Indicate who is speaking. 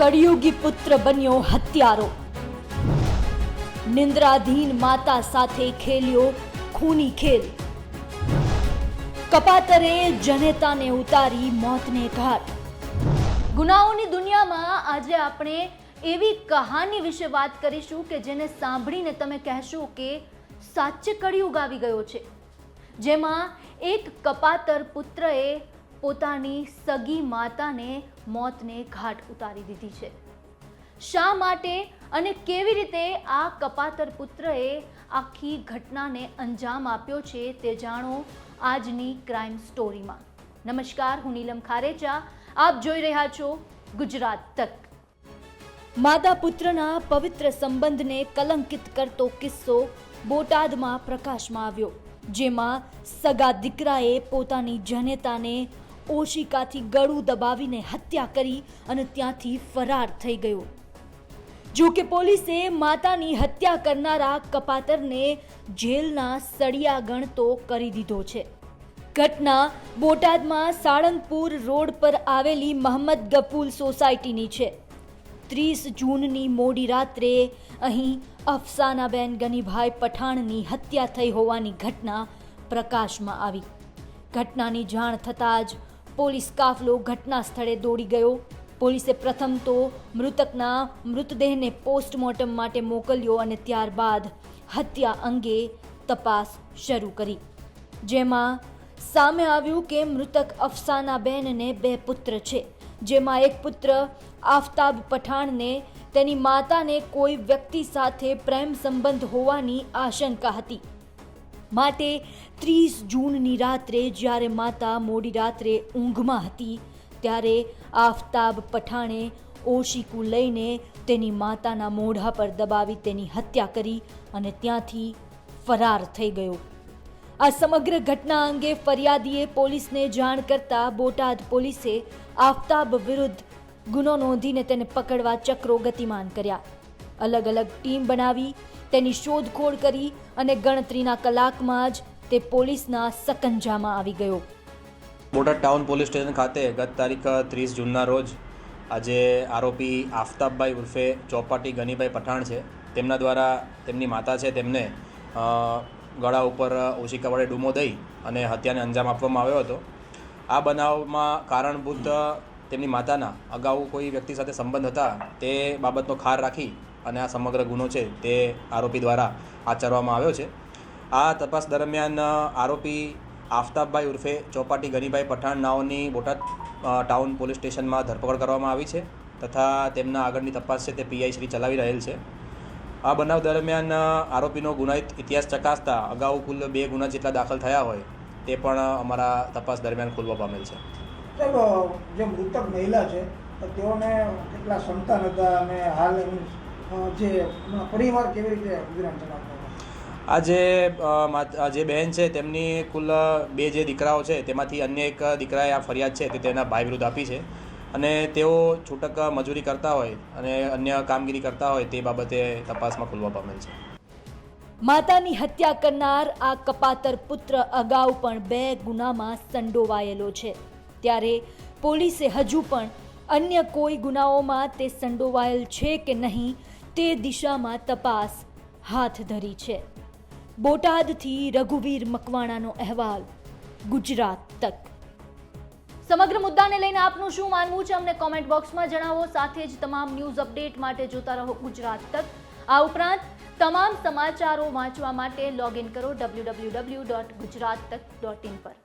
Speaker 1: કળિયુગી પુત્ર બન્યો હત્યારો. નિંદ્રાધીન માતા સાથે ખેલ્યો ખૂની ખેલ. કપાતરે જનેતાને ઉતારી મોતને ઘાટ. ગુનાઓની દુનિયામાં આજે આપણે એવી કહાની વિશે વાત કરીશું કે જેને સાંભળીને તમે કહેશો કે સાચે કળિયુગ આવી ગયો છે. જેમાં એક કપાતર પુત્રએ પોતાની સગી માતાને મોતને ઘાટ ઉતારી દીધી છે. શા માટે અને કેવી રીતે આ કપાતર પુત્રએ આખી ઘટનાને અંજામ આપ્યો છે તે જાણો આજની ક્રાઇમ સ્ટોરીમાં નમસ્કાર, હું નીલમ ખારેચા. આપ જોઈ રહ્યા છો ગુજરાત તક. માતા પુત્રના પવિત્ર સંબંધને કલંકિત કરતો કિસ્સો બોટાદમાં પ્રકાશમાં આવ્યો, જેમાં સગા દીકરાએ પોતાની જનેતાને ઓશિકાથી ગળું દબાવીને હત્યા કરી અને ત્યાંથી ફરાર થઈ ગયો. જો કે પોલીસે માતાની હત્યા કરનારા કપાતરને જેલના સળિયા ગણતો કરી દીધો છે. ઘટના બોટાદમાં સાળંગપુર રોડ પર આવેલી મહમ્મદ ગફૂલ સોસાયટીની છે. ત્રીસ જૂનની મોડી રાત્રે અહીં અફસાનાબેન ગનીભાઈ પઠાણની હત્યા થઈ હોવાની ઘટના પ્રકાશમાં આવી. ઘટનાની જાણ થતાં જ પોલીસ કાફલો ઘટના સ્થળે દોડી ગયો. પોલીસે પ્રથમ તો મૃતકના મૃતદેહને પોસ્ટમોર્ટમ માટે મોકલ્યો અને ત્યારબાદ હત્યા અંગે તપાસ શરૂ કરી. જેમાં સામે આવ્યું કે મૃતક અફસાનાબેનને બે પુત્ર છે. જેમાં એક પુત્ર આફતાબ પઠાણને, તેની માતાને કોઈ વ્યક્તિ સાથે પ્રેમ સંબંધ હોવાની આશંકા હતી. માટે ત્રીસ જૂનની રાત્રે જ્યારે માતા મોડી રાત્રે ઊંઘમાં હતી, ત્યારે આફતાબ પઠાણે ઓશિકુ લઈને તેની માતાના મોઢા પર દબાવી તેની હત્યા કરી અને ત્યાંથી ફરાર થઈ ગયો. આ સમગ્ર ઘટના અંગે ફરિયાદીએ પોલીસને જાણ કરતા બોટાદ પોલીસે આફતાબ વિરુદ્ધ ગુનો નોંધીને તેને પકડવા ચક્રો ગતિમાન કર્યા. અલગ અલગ ટીમ બનાવી તેની શોધખોળ કરી અને ગણતરીના કલાકમાં જ તે પોલીસના સકંજામાં આવી ગયો.
Speaker 2: બોટાદ ટાઉન પોલીસ સ્ટેશન ખાતે ગત તારીખ ત્રીસ જૂનના રોજ આજે આરોપી આફતાબભાઈ ઉર્ફે ચોપાટી ગનીભાઈ પઠાણ છે. તેમના દ્વારા તેમની માતા છે, તેમને ગળા ઉપર ઓશિકા વડે ડૂમો દઈ અને હત્યાને અંજામ આપવામાં આવ્યો હતો. આ બનાવમાં કારણભૂત તેમની માતાના અગાઉ કોઈ વ્યક્તિ સાથે સંબંધ હતા તે બાબતનો ખાર રાખી અને આ સમગ્ર ગુનો છે તે આરોપી દ્વારા આચરવામાં આવ્યો છે. આ તપાસ દરમિયાન આરોપી આફતાબભાઈ ઉર્ફે ચોપાટી ગનીભાઈ પઠાણ નાઓની બોટાદ ટાઉન પોલીસ સ્ટેશનમાં ધરપકડ કરવામાં આવી છે તથા તેમના આગળની તપાસ છે તે પીઆઈ શ્રી ચલાવી રહેલ છે. આ બનાવ દરમિયાન આરોપીનો ગુનાહિત ઇતિહાસ ચકાસતા અગાઉ કુલ બે ગુના જેટલા દાખલ થયા હોય તે પણ અમારા તપાસ દરમિયાન ખુલવા પામેલ છે.
Speaker 3: જે મૃતક મહિલા છે તેઓને કેટલા સંતાન હતા અને હાલ એમનું જે પરિવાર કેવી રીતે ગુજરાન ચલાવતો
Speaker 2: આ જે માત- આ જે બહેન છે તેમની કુલ બે જે દીકરાઓ છે તેમાંથી અન્ય એક દીકરાએ આ ફરિયાદ છે તે તેના ભાઈ વિરુદ્ધ આપી છે. અને તેઓ છૂટક મજૂરી કરતા હોય અને અન્ય કામગીરી કરતા હોય તે બાબતે તપાસમાં ખુલવા પામેલ છે.
Speaker 1: માતાની હત્યા કરનાર આ કપાતર પુત્ર અગાઉ પણ બે ગુનામાં સંડોવાયેલો છે. ત્યારે પોલીસે હજુ પણ અન્ય કોઈ ગુનાઓમાં તે સંડોવાયેલ છે કે નહીં તે દિશામાં તપાસ હાથ ધરી છે. બોટાદથી રઘુવીર મકવાણાનો અહેવાલ, ગુજરાત તક. સમગ્ર મુદ્દાને લઈને આપનું શું માનવું છે અમને કોમેન્ટ બોક્સમાં જણાવો, સાથે જ તમામ ન્યૂઝ અપડેટ માટે જોતા રહો ગુજરાત તક. આ ઉપરાંત તમામ સમાચારો વાંચવા માટે લોગિન કરો W W W dot Gujarat Tak dot in પર.